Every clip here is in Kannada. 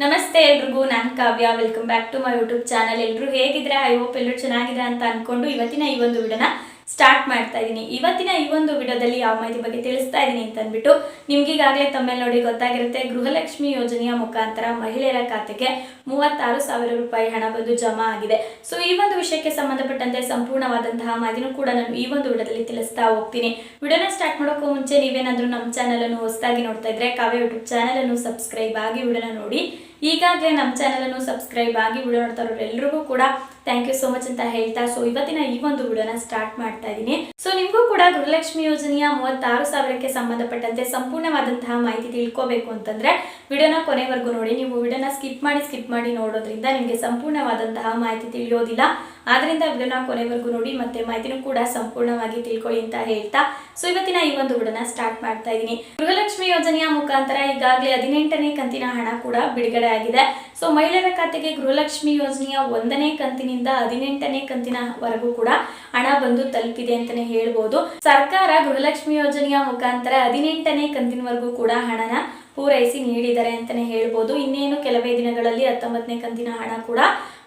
ನಮಸ್ತೆ ಎಲ್ರಿಗೂ, ನಾನು Kavya. Welcome back to my YouTube channel ಎಲ್ಲರೂ ಹೇಗಿದ್ರೆ ಐ ಹೋಪ್ ಎಲ್ಲರೂ ಚೆನ್ನಾಗಿದೆ ಅಂತ ಅನ್ಕೊಂಡು ಇವತ್ತಿನ ಈ ಒಂದು ವಿಡಿಯೋನ ಸ್ಟಾರ್ಟ್ ಮಾಡ್ತಾ ಇದ್ದೀನಿ ಇವತ್ತಿನ ಈ ಒಂದು ವಿಡಿಯೋದಲ್ಲಿ ಯಾವ ಮಾಹಿತಿ ಬಗ್ಗೆ ತಿಳಿಸ್ತಾ ಇದ್ದೀನಿ ಅಂತ ಅಂದ್ಬಿಟ್ಟು ನಿಮ್ಗೆ ಈಗಾಗಲೇ ನೋಡಿ ಗೊತ್ತಾಗಿರುತ್ತೆ, ಗೃಹಲಕ್ಷ್ಮಿ ಯೋಜನೆಯ ಮುಖಾಂತರ ಮಹಿಳೆಯರ ಖಾತೆಗೆ ಮೂವತ್ತಾರು ಸಾವಿರ ರೂಪಾಯಿ ಹಣ ಬಂದು ಜಮಾ ಆಗಿದೆ. ಸೊ ಈ ಒಂದು ವಿಷಯಕ್ಕೆ ಸಂಬಂಧಪಟ್ಟಂತೆ ಸಂಪೂರ್ಣವಾದಂತಹ ಮಾಹಿತಿನೂ ಕೂಡ ನಾನು ಈ ಒಂದು ವಿಡಿಯೋದಲ್ಲಿ ತಿಳಿಸ್ತಾ ಹೋಗ್ತೀನಿ. ವಿಡಿಯೋನ ಸ್ಟಾರ್ಟ್ ಮಾಡೋಕ್ಕೂ ಮುಂಚೆ ನೀವೇನಾದರೂ ನಮ್ಮ ಚಾನಲ್ ಅನ್ನು ಹೊಸದಾಗಿ ನೋಡ್ತಾ ಇದ್ರೆ ಕಾವ್ಯ ಯೂಟ್ಯೂಬ್ ಚಾನಲ್ ಅನ್ನು ಸಬ್ಸ್ಕ್ರೈಬ್ ಆಗಿ ವಿಡಿಯೋನ ನೋಡಿ. ಈಗಾಗಲೇ ನಮ್ಮ ಚಾನಲ್ ಅನ್ನು ಸಬ್ಸ್ಕ್ರೈಬ್ ಆಗಿ ವಿಡಿಯೋ ನೋಡ್ತಾ ಇರೋರು ಎಲ್ರಿಗೂ ಕೂಡ ಥ್ಯಾಂಕ್ ಯು ಸೋ ಮಚ್ ಅಂತ ಹೇಳ್ತಾ ಸೊ ಇವತ್ತಿನ ಈ ಒಂದು ವಿಡಿಯೋನ ಸ್ಟಾರ್ಟ್ ಮಾಡ್ತಾ ಇದ್ದೀನಿ. ಸೊ ನಿಮಗೂ ಕೂಡ ಗೃಹಲಕ್ಷ್ಮಿ ಯೋಜನೆಯ ಮೂವತ್ತಾರು ಸಾವಿರಕ್ಕೆ ಸಂಬಂಧಪಟ್ಟಂತೆ ಸಂಪೂರ್ಣವಾದಂತಹ ಮಾಹಿತಿ ತಿಳ್ಕೋಬೇಕು ಅಂತಂದ್ರೆ ವಿಡಿಯೋನ ಕೊನೆವರೆಗೂ ನೋಡಿ. ನೀವು ವಿಡಿಯೋನ ಸ್ಕಿಪ್ ಮಾಡಿ ಸ್ಕಿಪ್ ಮಾಡಿ ನೋಡೋದ್ರಿಂದ ನಿಮಗೆ ಸಂಪೂರ್ಣವಾದಂತಹ ಮಾಹಿತಿ ತಿಳಿಯೋದಿಲ್ಲ. ಆದ್ರಿಂದ ವಿಡಿಯೋನ ಕೊನೆವರೆಗೂ ನೋಡಿ, ಮತ್ತೆ ಮಾಹಿತಿನೂ ಕೂಡ ಸಂಪೂರ್ಣವಾಗಿ ತಿಳ್ಕೊಳ್ಳಿ ಅಂತ ಹೇಳ್ತಾ, ಸೊ ಇವತ್ತಿನ ಈ ಒಂದು ವಿಡಿಯೋನ ಸ್ಟಾರ್ಟ್ ಮಾಡ್ತಾ ಇದ್ದೀನಿ. ಗೃಹಲಕ್ಷ್ಮಿ ಯೋಜನೆಯ ಮುಖಾಂತರ ಈಗಾಗಲೇ ಹದಿನೆಂಟನೇ ಕಂತಿನ ಹಣ ಕೂಡ ಬಿಡುಗಡೆ ಆಗಿದೆ. ಸೊ ಮಹಿಳೆಯರ ಖಾತೆಗೆ ಗೃಹಲಕ್ಷ್ಮಿ ಯೋಜನೆಯ ಒಂದನೇ ಕಂತಿನಿಂದ ಹದಿನೆಂಟನೇ ಕಂತಿನವರೆಗೂ ಕೂಡ ಹಣ ಬಂದು ತಲುಪಿದೆ ಅಂತಾನೆ ಹೇಳ್ಬೋದು. ಸರ್ಕಾರ ಗೃಹಲಕ್ಷ್ಮಿ ಯೋಜನೆಯ ಮುಖಾಂತರ ಹದಿನೆಂಟನೇ ಕಂತಿನವರೆಗೂ ಕೂಡ ಹಣನ ಪೂರೈಸಿ ನೀಡಿದ್ದಾರೆ ಅಂತಾನೆ ಹೇಳ್ಬೋದು. ಇನ್ನೇನು ಕೆಲವೇ ದಿನಗಳಲ್ಲಿ ಹತ್ತೊಂಬತ್ತನೇ ಕಂತಿನ ಹಣ ಕೂಡ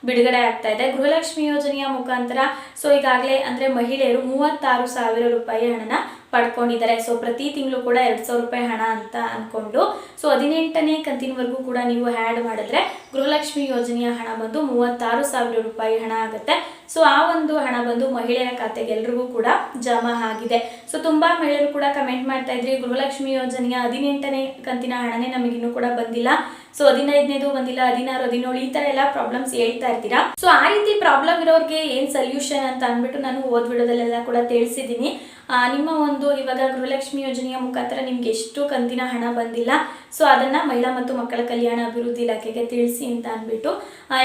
ಬಿಡುಗಡೆ ಆಗ್ತಾ ಇದೆ. ಗೃಹಲಕ್ಷ್ಮಿ ಯೋಜನೆಯ ಮುಖಾಂತರ ಸೊ ಈಗಾಗಲೇ ಅಂದ್ರೆ ಮಹಿಳೆಯರು ಮೂವತ್ತಾರು ಸಾವಿರ ರೂಪಾಯಿ ಹಣನ ಪಡ್ಕೊಂಡಿದ್ದಾರೆ. ಸೊ ಪ್ರತಿ ತಿಂಗಳು ಕೂಡ ಎರಡ್ ಸಾವಿರ ರೂಪಾಯಿ ಹಣ ಅಂತ ಅಂದ್ಕೊಂಡು ಸೊ ಹದಿನೆಂಟನೇ ಕಂತಿನವರೆಗೂ ಕೂಡ ನೀವು ಆ್ಯಡ್ ಮಾಡಿದ್ರೆ ಗೃಹಲಕ್ಷ್ಮಿ ಯೋಜನೆಯ ಹಣ ಬಂದು ಮೂವತ್ತಾರು ಸಾವಿರ ರೂಪಾಯಿ ಹಣ ಆಗುತ್ತೆ. ಸೊ ಆ ಒಂದು ಹಣ ಬಂದು ಮಹಿಳೆಯರ ಖಾತೆಗೆ ಎಲ್ರಿಗೂ ಕೂಡ ಜಮಾ ಆಗಿದೆ. ಸೊ ತುಂಬಾ ಮಹಿಳೆಯರು ಕೂಡ ಕಮೆಂಟ್ ಮಾಡ್ತಾ ಇದ್ರಿ, ಗೃಹಲಕ್ಷ್ಮಿ ಯೋಜನೆಯ ಹದಿನೆಂಟನೇ ಕಂತಿನ ಹಣನೇ ನಮಗಿನ್ನೂ ಕೂಡ ಬಂದಿಲ್ಲ. ಸೊ ಹದಿನೈದನೇದು ಬಂದಿಲ್ಲ, ಹದಿನಾರು, ಹದಿನೇಳು, ಈ ತರ ಎಲ್ಲ ಪ್ರಾಬ್ಲಮ್ಸ್ ಹೇಳ್ತಾ ಇರ್ತೀರಾ? ಸೊ ಆ ರೀತಿ ಪ್ರಾಬ್ಲಮ್ ಇರೋರಿಗೆ ಏನ್ ಸೊಲ್ಯೂಷನ್ ಅಂತ ಅಂದ್ಬಿಟ್ಟು ನಾನು ಓದ್ ವಿಡಿಯೋದಲ್ಲೆಲ್ಲ ಕೂಡ ತಿಳಿಸಿದ್ದೀನಿ. ನಿಮ್ಮ ಒಂದು ಇವಾಗ ಗೃಹಲಕ್ಷ್ಮಿ ಯೋಜನೆಯ ಮುಖಾಂತರ ನಿಮ್ಗೆ ಎಷ್ಟು ಕಂತಿನ ಹಣ ಬಂದಿಲ್ಲ. ಸೊ ಅದನ್ನ ಮಹಿಳಾ ಮತ್ತು ಮಕ್ಕಳ ಕಲ್ಯಾಣ ಅಭಿವೃದ್ಧಿ ಇಲಾಖೆಗೆ ತಿಳಿಸಿ. ಅಂತ ಅಂದ್ಬಿಟ್ಟು.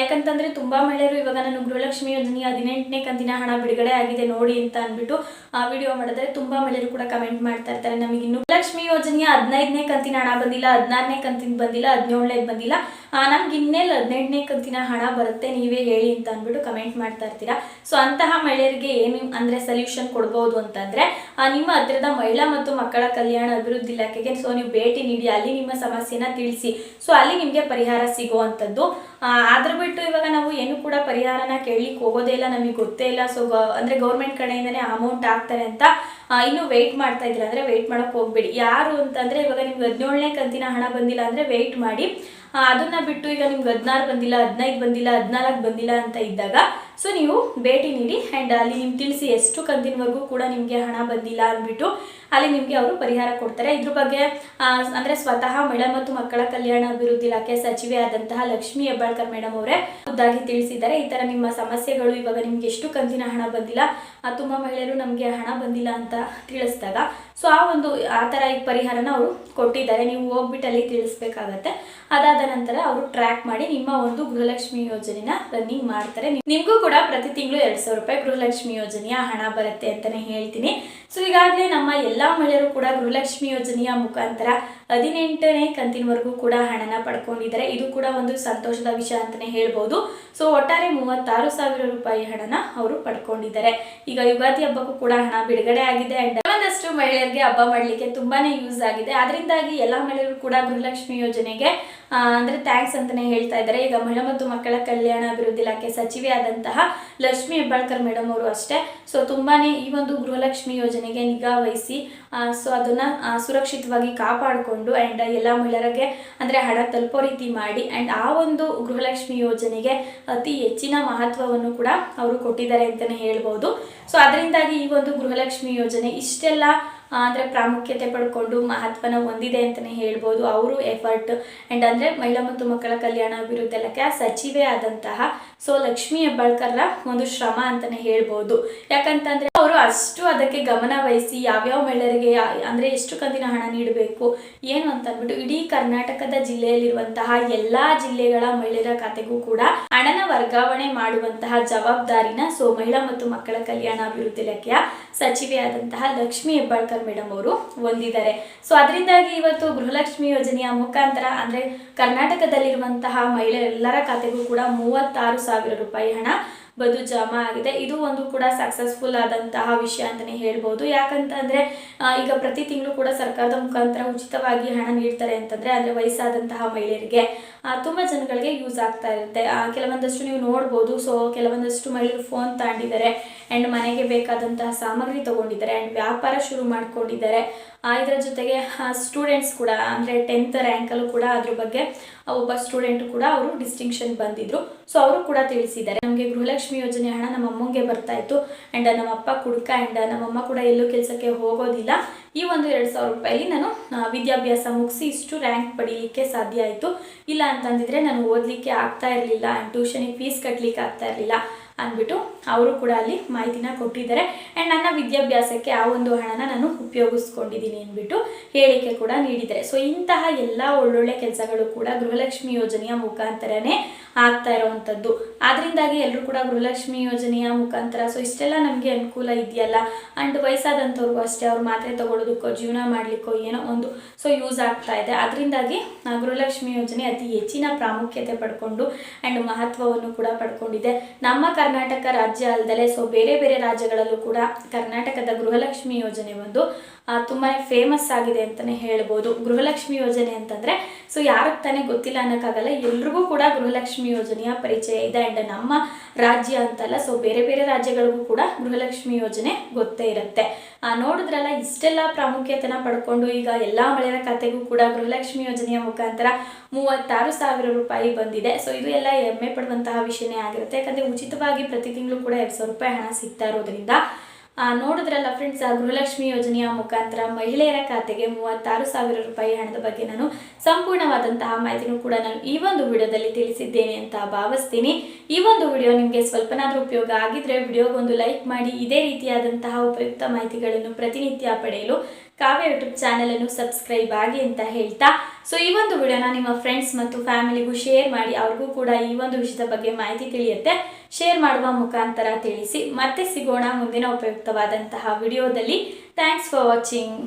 ಯಾಕಂತಂದ್ರೆ ತುಂಬಾ ಮಹಿಳೆಯರು ಇವಾಗ ನಾನು ಗೃಹಲಕ್ಷ್ಮಿ ಯೋಜನೆಯ ಹದಿನೆಂಟನೇ ಕಂತಿನ ಹಣ ಬಿಡುಗಡೆ ಆಗಿದೆ ನೋಡಿ ಅಂತ ಅಂದ್ಬಿಟ್ಟು ಆ ವಿಡಿಯೋ ಮಾಡಿದ್ರೆ ತುಂಬಾ ಮಹಿಳೆಯರು ಕೂಡ ಕಮೆಂಟ್ ಮಾಡ್ತಾ ಇರ್ತಾರೆ. ನಮಗೆ ಇನ್ನು ಗೃಹಲಕ್ಷ್ಮಿ ಯೋಜನೆಯ ಹದಿನೈದನೇ ಕಂತಿನ ಹಣ ಬಂದಿಲ್ಲ, ಹದಿನಾರನೇ ಕಂತಿನ ಬಂದಿಲ್ಲ ಹದಿನೇಳನೇ ಬಂದಿಲ್ಲ. ನಮ್ಗೆ ಇನ್ನೆಲ್ಲ ಹದಿನೆಂಟನೇ ಕಂತಿನ ಹಣ ಬರುತ್ತೆ, ನೀವೇ ಹೇಳಿ ಅಂತ ಅಂದ್ಬಿಟ್ಟು ಕಮೆಂಟ್ ಮಾಡ್ತಾ ಇರ್ತೀರಾ. ಸೊ, ಅಂತಹ ಮಹಿಳೆಯರಿಗೆ ಏನು ಅಂದ್ರೆ ಸೊಲ್ಯೂಷನ್ ಕೊಡ್ಬೋದು ಅಂತಂದ್ರೆ ನಿಮ್ಮ ಹತ್ತಿರದ ಮಹಿಳಾ ಮತ್ತು ಮಕ್ಕಳ ಕಲ್ಯಾಣ ಅಭಿವೃದ್ಧಿ ಇಲಾಖೆಗೆ, ಸೊ, ನೀವು ಭೇಟಿ ನೀಡಿ, ಅಲ್ಲಿ ನಿಮ್ಮ ಸಮಸ್ಯೆನ ತಿಳಿಸಿ. ಸೊ, ಅಲ್ಲಿ ನಿಮಗೆ ಪರಿಹಾರ ಸಿಗುವಂಥದ್ದು ಆ, ಅದ್ರ ಬಿಟ್ಟು ಇವಾಗ ನಾವು ಏನು ಕೂಡ ಪರಿಹಾರನ ಕೇಳಲಿಕ್ಕೆ ಹೋಗೋದೇ ಇಲ್ಲ ನಮಗೆ ಗೊತ್ತೇ ಇಲ್ಲ. ಸೊ ಅಂದ್ರೆ ಗೌರ್ಮೆಂಟ್ ಕಡೆಯಿಂದನೇ ಅಮೌಂಟ್ ಹಾಕ್ತಾರೆ ಅಂತ ಇನ್ನು ವೆಯ್ಟ್ ಮಾಡ್ತಾ ಇದ್ದೀರಾ ಅಂದ್ರೆ ವೆಯ್ಟ್ ಮಾಡಕ್ ಹೋಗ್ಬೇಡಿ. ಯಾರು ಅಂತಂದ್ರೆ ಇವಾಗ ನಿಮ್ಗೆ ಹದಿನೇಳನೇ ಕಂತಿನ ಹಣ ಬಂದಿಲ್ಲ ಅಂದ್ರೆ ವೆಯ್ಟ್ ಮಾಡಿ. ಅದನ್ನ ಬಿಟ್ಟು ಈಗ ನಿಮ್ಗೆ ಹದಿನಾರು ಬಂದಿಲ್ಲ, ಹದಿನೈದು ಬಂದಿಲ್ಲ, ಹದಿನಾಲ್ಕು ಬಂದಿಲ್ಲ ಅಂತ ಇದ್ದಾಗ ಸೊ ನೀವು ಭೇಟಿ ನೀಡಿ ಆ್ಯಂಡ್ ಅಲ್ಲಿ ನಿಮ್ಗೆ ತಿಳಿಸಿ ಎಷ್ಟು ಕಂತಿನವರೆಗೂ ಕೂಡ ನಿಮಗೆ ಹಣ ಬಂದಿಲ್ಲ ಅಂದ್ಬಿಟ್ಟು ಅಲ್ಲಿ ನಿಮಗೆ ಅವರು ಪರಿಹಾರ ಕೊಡ್ತಾರೆ. ಇದ್ರ ಬಗ್ಗೆ ಅಂದರೆ ಸ್ವತಃ ಮಹಿಳಾ ಮತ್ತು ಮಕ್ಕಳ ಕಲ್ಯಾಣ ಅಭಿವೃದ್ಧಿ ಇಲಾಖೆ ಸಚಿವೆ ಆದಂತಹ ಲಕ್ಷ್ಮಿ ಹೆಬ್ಬಾಳ್ಕರ್ ಮೇಡಮ್ ಅವರೇ ಖುದ್ದಾಗಿ ತಿಳಿಸಿದ್ದಾರೆ. ಈ ತರ ನಿಮ್ಮ ಸಮಸ್ಯೆಗಳು ಇವಾಗ ನಿಮ್ಗೆ ಎಷ್ಟು ಕಂತಿನ ಹಣ ಬಂದಿಲ್ಲ ತುಂಬಾ ಮಹಿಳೆಯರು ನಮಗೆ ಹಣ ಬಂದಿಲ್ಲ ಅಂತ ತಿಳಿಸಿದಾಗ. ಸೊ ಆ ಒಂದು, ಆ ಥರ ಈ ಪರಿಹಾರನ ಅವರು ಕೊಟ್ಟಿದ್ದಾರೆ. ನೀವು ಹೋಗ್ಬಿಟ್ಟು ಅಲ್ಲಿ ತಿಳಿಸ್ಬೇಕಾಗತ್ತೆ. ಅದಾದ ನಂತರ ಅವರು ಟ್ರ್ಯಾಕ್ ಮಾಡಿ ನಿಮ್ಮ ಒಂದು ಗೃಹಲಕ್ಷ್ಮಿ ಯೋಜನೆನ ರನ್ನಿಂಗ್ ಮಾಡ್ತಾರೆ. ನಿಮಗೂ ಕೂಡ ಪ್ರತಿ ತಿಂಗಳು ಎರಡು ಸಾವಿರ ರೂಪಾಯಿ ಗೃಹಲಕ್ಷ್ಮಿ ಯೋಜನೆಯ ಹಣ ಬರುತ್ತೆ ಅಂತಾನೆ ಹೇಳ್ತೀನಿ. ಸೊ ಈಗಾಗಲೇ ನಮ್ಮ ಎಲ್ಲಾ ಮಹಿಳೆಯರು ಕೂಡ ಗೃಹಲಕ್ಷ್ಮಿ ಯೋಜನೆಯ ಮುಖಾಂತರ ಹದಿನೆಂಟನೇ ಕಂತಿನವರೆಗೂ ಕೂಡ ಹಣನ ಪಡ್ಕೊಂಡಿದ್ದಾರೆ. ಇದು ಕೂಡ ಒಂದು ಸಂತೋಷದ ವಿಷಯ ಅಂತಾನೆ ಹೇಳ್ಬೋದು. ಸೊ ಒಟ್ಟಾರೆ ಮೂವತ್ತಾರು ಸಾವಿರ ರೂಪಾಯಿ ಹಣನ ಅವರು ಪಡ್ಕೊಂಡಿದ್ದಾರೆ. ಈಗ ಯುಗಾದಿ ಹಬ್ಬಕ್ಕೂ ಕೂಡ ಹಣ ಬಿಡುಗಡೆ ಆಗಿದೆ. ಅಂಡ್ ಒಂದಷ್ಟು ಮಹಿಳೆಯರಿಗೆ ಹಬ್ಬ ಮಾಡಲಿಕ್ಕೆ ತುಂಬಾನೇ ಯೂಸ್ ಆಗಿದೆ. ಅದರಿಂದಾಗಿ ಎಲ್ಲ ಮಹಿಳೆಯರು ಕೂಡ ಗೃಹಲಕ್ಷ್ಮಿ ಯೋಜನೆಗೆ ಅಂದ್ರೆ ಥ್ಯಾಂಕ್ಸ್ ಅಂತಾನೆ ಹೇಳ್ತಾ ಇದ್ದಾರೆ. ಈಗ ಮಹಿಳಾ ಮತ್ತು ಮಕ್ಕಳ ಕಲ್ಯಾಣ ಅಭಿವೃದ್ಧಿ ಇಲಾಖೆ ಸಚಿವೆ ಆದಂತಹ ಲಕ್ಷ್ಮಿ ಹೆಬ್ಬಾಳ್ಕರ್ ಮೇಡಮ್ ಅವರು ಅಷ್ಟೇ. ಸೊ ತುಂಬಾನೇ ಈ ಒಂದು ಗೃಹಲಕ್ಷ್ಮಿ ಯೋಜನೆಗೆ ನಿಗಾ ವಹಿಸಿ ಸೊ ಅದನ್ನ ಸುರಕ್ಷಿತವಾಗಿ ಕಾಪಾಡಿಕೊಂಡು ಅಂಡ್ ಎಲ್ಲ ಮಹಿಳೆಯರಿಗೆ, ಅಂದ್ರೆ ಹಣ ತಲುಪೋ ರೀತಿ ಮಾಡಿ ಅಂಡ್ ಆ ಒಂದು ಗೃಹಲಕ್ಷ್ಮಿ ಯೋಜನೆಗೆ ಅತಿ ಹೆಚ್ಚಿನ ಮಹತ್ವವನ್ನು ಕೂಡ ಅವರು ಕೊಟ್ಟಿದ್ದಾರೆ ಅಂತಾನೆ ಹೇಳ್ಬೋದು. ಸೊ ಅದರಿಂದಾಗಿ ಈ ಒಂದು ಗೃಹಲಕ್ಷ್ಮಿ ಯೋಜನೆ ಇಷ್ಟೆಲ್ಲ ಅಂದ್ರೆ ಪ್ರಾಮುಖ್ಯತೆ ಪಡ್ಕೊಂಡು ಮಹತ್ವನ ಹೊಂದಿದೆ ಅಂತಾನೆ ಹೇಳ್ಬೋದು. ಅವರು ಎಫರ್ಟ್ ಅಂಡ್ ಅಂದ್ರೆ ಮಹಿಳಾ ಮತ್ತು ಮಕ್ಕಳ ಕಲ್ಯಾಣ ಅಭಿವೃದ್ಧಿ ಇಲಾಖೆ ಸಚಿವೆ ಆದಂತಹ ಸೊ ಲಕ್ಷ್ಮಿ ಹೆಬ್ಬಾಳ್ಕರ್ರ ಒಂದು ಶ್ರಮ ಅಂತಾನೆ ಹೇಳ್ಬೋದು. ಯಾಕಂತಂದ್ರೆ ಅವರು ಅಷ್ಟು ಅದಕ್ಕೆ ಗಮನ ವಹಿಸಿ ಯಾವ್ಯಾವ ಮಹಿಳೆಯರಿಗೆ ಅಂದರೆ ಎಷ್ಟು ಕಂತಿನ ಹಣ ನೀಡಬೇಕು, ಏನು ಅಂತ ಅಂದ್ಬಿಟ್ಟು ಇಡೀ ಕರ್ನಾಟಕದ ಜಿಲ್ಲೆಯಲ್ಲಿರುವಂತಹ ಎಲ್ಲಾ ಜಿಲ್ಲೆಗಳ ಮಹಿಳೆಯರ ಖಾತೆಗೂ ಕೂಡ ಹಣನ ವರ್ಗಾವಣೆ ಮಾಡುವಂತಹ ಜವಾಬ್ದಾರಿನ ಸೊ ಮಹಿಳಾ ಮತ್ತು ಮಕ್ಕಳ ಕಲ್ಯಾಣ ಅಭಿವೃದ್ಧಿ ಇಲಾಖೆಯ ಸಚಿವೆಯಾದಂತಹ ಲಕ್ಷ್ಮಿ ಹೆಬ್ಬಾಳ್ಕರ್ ಮೇಡಮ್ ಅವರು ಹೊಂದಿದ್ದಾರೆ. ಸೊ ಅದರಿಂದಾಗಿ ಇವತ್ತು ಗೃಹಲಕ್ಷ್ಮಿ ಯೋಜನೆಯ ಮುಖಾಂತರ ಅಂದ್ರೆ ಕರ್ನಾಟಕದಲ್ಲಿರುವಂತಹ ಮಹಿಳೆಯರೆಲ್ಲರ ಖಾತೆಗೂ ಕೂಡ ಮೂವತ್ತಾರು ಸಾವಿರ ರೂಪಾಯಿ ಹಣ ಬದು ಜಮಾ ಆಗಿದೆ. ಇದು ಒಂದು ಕೂಡ ಸಕ್ಸಸ್ಫುಲ್ ಆದಂತಹ ವಿಷಯ ಅಂತಲೇ ಹೇಳ್ಬೋದು. ಯಾಕಂತಂದರೆ ಈಗ ಪ್ರತಿ ತಿಂಗಳು ಕೂಡ ಸರ್ಕಾರದ ಮುಖಾಂತರ ಉಚಿತವಾಗಿ ಹಣ ನೀಡ್ತಾರೆ ಅಂತಂದರೆ ಅಂದರೆ ವಯಸ್ಸಾದಂತಹ ಮಹಿಳೆಯರಿಗೆ ತುಂಬ ಜನಗಳಿಗೆ ಯೂಸ್ ಆಗ್ತಾ ಇರುತ್ತೆ. ಕೆಲವೊಂದಷ್ಟು ನೀವು ನೋಡ್ಬೋದು. ಸೊ ಕೆಲವೊಂದಷ್ಟು ಮಹಿಳೆಯರು ಫೋನ್ ತಗೊಂಡಿದ್ದಾರೆ ಆ್ಯಂಡ್ ಮನೆಗೆ ಬೇಕಾದಂತಹ ಸಾಮಗ್ರಿ ತಗೊಂಡಿದ್ದಾರೆ ಆ್ಯಂಡ್ ವ್ಯಾಪಾರ ಶುರು ಮಾಡ್ಕೊಂಡಿದ್ದಾರೆ. ಇದರ ಜೊತೆಗೆ ಸ್ಟೂಡೆಂಟ್ಸ್ ಕೂಡ, ಅಂದರೆ ಟೆಂತ್ ರ್ಯಾಂಕಲ್ಲೂ ಕೂಡ ಅದ್ರ ಬಗ್ಗೆ ಒಬ್ಬ ಸ್ಟೂಡೆಂಟ್ ಕೂಡ ಅವರು ಡಿಸ್ಟಿಂಕ್ಷನ್ ಬಂದಿದ್ರು. ಸೊ ಅವರು ಕೂಡ ತಿಳಿಸಿದ್ದಾರೆ. ನಮಗೆ ಗೃಹಲಕ್ಷ್ಮಿ ಯೋಜನೆ ಹಣ ನಮ್ಮ ಅಮ್ಮಂಗೆ ಬರ್ತಾ ಇತ್ತು. ಆ್ಯಂಡ್ ನಮ್ಮ ಅಪ್ಪ ಕುಡ್ಕ ಆ್ಯಂಡ್ ನಮ್ಮಮ್ಮ ಕೂಡ ಎಲ್ಲೂ ಕೆಲಸಕ್ಕೆ ಹೋಗೋದಿಲ್ಲ. ಈ ಒಂದು ಎರಡು ಸಾವಿರ ರೂಪಾಯಿ ನಾನು ವಿದ್ಯಾಭ್ಯಾಸ ಮುಗಿಸಿ ಇಷ್ಟು ರ್ಯಾಂಕ್ ಪಡೀಲಿಕ್ಕೆ ಸಾಧ್ಯ ಆಯಿತು. ಇಲ್ಲ ಅಂತಂದಿದ್ರೆ ನಾನು ಓದಲಿಕ್ಕೆ ಆಗ್ತಾ ಇರಲಿಲ್ಲ ಆ್ಯಂಡ್ ಟ್ಯೂಷನಿಗೆ ಫೀಸ್ ಕಟ್ಟಲಿಕ್ಕೆ ಆಗ್ತಾ ಇರಲಿಲ್ಲ. ಅಂದ್ಬಿಟ್ಟು ಅವರು ಕೂಡ ಅಲ್ಲಿ ಮಾಹಿತಿನ ಕೊಟ್ಟಿದ್ದಾರೆ. ಆ್ಯಂಡ್ ನನ್ನ ವಿದ್ಯಾಭ್ಯಾಸಕ್ಕೆ ಆ ಒಂದು ಹಣನ ನಾನು ಉಪಯೋಗಿಸ್ಕೊಂಡಿದ್ದೀನಿ ಅಂದ್ಬಿಟ್ಟು ಹೇಳಿಕೆ ಕೂಡ ನೀಡಿದ್ದಾರೆ. ಸೊ ಇಂತಹ ಎಲ್ಲ ಒಳ್ಳೊಳ್ಳೆ ಕೆಲಸಗಳು ಕೂಡ ಗೃಹಲಕ್ಷ್ಮಿ ಯೋಜನೆಯ ಮುಖಾಂತರನೇ ಆಗ್ತಾ ಇರುವಂಥದ್ದು. ಆದ್ರಿಂದಾಗಿ ಎಲ್ಲರೂ ಕೂಡ ಗೃಹಲಕ್ಷ್ಮಿ ಯೋಜನೆಯ ಮುಖಾಂತರ ಸೊ ಇಷ್ಟೆಲ್ಲ ನಮಗೆ ಅನುಕೂಲ ಇದೆಯಲ್ಲ? ಆ್ಯಂಡ್ ವಯಸ್ಸಾದಂಥವ್ರಿಗೂ ಅಷ್ಟೇ ಅವ್ರು ಮಾತ್ರೆ ತಗೊಳ್ಳೋದಕ್ಕೋ ಜೀವನ ಮಾಡಲಿಕ್ಕೋ ಏನೋ ಒಂದು ಸೊ ಯೂಸ್ ಆಗ್ತಾ ಇದೆ. ಅದರಿಂದಾಗಿ ಗೃಹಲಕ್ಷ್ಮಿ ಯೋಜನೆ ಅತಿ ಹೆಚ್ಚಿನ ಪ್ರಾಮುಖ್ಯತೆ ಪಡ್ಕೊಂಡು ಆ್ಯಂಡ್ ಮಹತ್ವವನ್ನು ಕೂಡ ಪಡ್ಕೊಂಡಿದೆ. ನಮ್ಮ ಕರ್ನಾಟಕ ರಾಜ್ಯ ಅಲ್ಲದೆ ಸೊ ಬೇರೆ ಬೇರೆ ರಾಜ್ಯಗಳಲ್ಲೂ ಕೂಡ ಕರ್ನಾಟಕದ ಗೃಹಲಕ್ಷ್ಮಿ ಯೋಜನೆ ಒಂದು ತುಂಬಾ ಫೇಮಸ್ ಆಗಿದೆ ಅಂತಲೇ ಹೇಳ್ಬೋದು. ಗೃಹಲಕ್ಷ್ಮಿ ಯೋಜನೆ ಅಂತಂದರೆ ಸೊ ಯಾರಿಗೆ ತಾನೇ ಗೊತ್ತಿಲ್ಲ ಅನ್ನೋಕ್ಕಾಗಲ್ಲ, ಎಲ್ರಿಗೂ ಕೂಡ ಗೃಹಲಕ್ಷ್ಮಿ ಯೋಜನೆಯ ಪರಿಚಯ ಇದೆ. ಆ್ಯಂಡ್ ನಮ್ಮ ರಾಜ್ಯ ಅಂತಲ್ಲ ಸೊ ಬೇರೆ ಬೇರೆ ರಾಜ್ಯಗಳಿಗೂ ಕೂಡ ಗೃಹಲಕ್ಷ್ಮಿ ಯೋಜನೆ ಗೊತ್ತೇ ಇರುತ್ತೆ. ನೋಡಿದ್ರಲ್ಲ, ಇಷ್ಟೆಲ್ಲ ಪ್ರಾಮುಖ್ಯತೆನ ಪಡ್ಕೊಂಡು ಈಗ ಎಲ್ಲ ಮಳೆಯ ಖಾತೆಗೂ ಕೂಡ ಗೃಹಲಕ್ಷ್ಮಿ ಯೋಜನೆಯ ಮುಖಾಂತರ ಮೂವತ್ತಾರು ಸಾವಿರ ರೂಪಾಯಿ ಬಂದಿದೆ. ಸೊ ಇದು ಎಲ್ಲ ಹೆಮ್ಮೆ ಪಡುವಂತಹ ವಿಷಯನೇ ಆಗಿರುತ್ತೆ. ಯಾಕಂದರೆ ಉಚಿತವಾಗಿ ಪ್ರತಿ ತಿಂಗಳು ಕೂಡ ಎರಡು ಸಾವಿರ ರೂಪಾಯಿ ಹಣ ಸಿಗ್ತಾ ಇರೋದ್ರಿಂದ ನೋಡಿದ್ರಲ್ಲ ಫ್ರೆಂಡ್ಸ್ ಆ ಗೃಹಲಕ್ಷ್ಮಿ ಯೋಜನೆಯ ಮುಖಾಂತರ ಮಹಿಳೆಯರ ಖಾತೆಗೆ ಮೂವತ್ತಾರು ಸಾವಿರ ರೂಪಾಯಿ ಹಣದ ಬಗ್ಗೆ ನಾನು ಸಂಪೂರ್ಣವಾದಂತಹ ಮಾಹಿತಿನೂ ಕೂಡ ನಾನು ಈ ಒಂದು ವಿಡಿಯೋದಲ್ಲಿ ತಿಳಿಸಿದ್ದೇನೆ ಅಂತ ಭಾವಿಸ್ತೀನಿ. ಈ ಒಂದು ವಿಡಿಯೋ ನಿಮಗೆ ಸ್ವಲ್ಪನಾದರೂ ಉಪಯೋಗ ಆಗಿದ್ರೆ ವಿಡಿಯೋಗೊಂದು ಲೈಕ್ ಮಾಡಿ, ಇದೇ ರೀತಿಯಾದಂತಹ ಉಪಯುಕ್ತ ಮಾಹಿತಿಗಳನ್ನು ಪ್ರತಿನಿತ್ಯ ಪಡೆಯಲು ಕಾವ್ಯ ಯೂಟ್ಯೂಬ್ ಚಾನಲನ್ನು ಸಬ್ಸ್ಕ್ರೈಬ್ ಆಗಿ ಅಂತ ಹೇಳ್ತಾ. ಸೊ ಈ ಒಂದು ವಿಡಿಯೋನ ನಿಮ್ಮ ಫ್ರೆಂಡ್ಸ್ ಮತ್ತು ಫ್ಯಾಮಿಲಿಗೂ ಶೇರ್ ಮಾಡಿ, ಅವ್ರಿಗೂ ಕೂಡ ಈ ಒಂದು ವಿಷಯದ ಬಗ್ಗೆ ಮಾಹಿತಿ ತಿಳಿಯುತ್ತೆ. ಶೇರ್ ಮಾಡುವ ಮುಖಾಂತರ ತಿಳಿಸಿ. ಮತ್ತೆ ಸಿಗೋಣ ಮುಂದಿನ ಉಪಯುಕ್ತವಾದಂತಹ ವಿಡಿಯೋದಲ್ಲಿ. Thanks for watching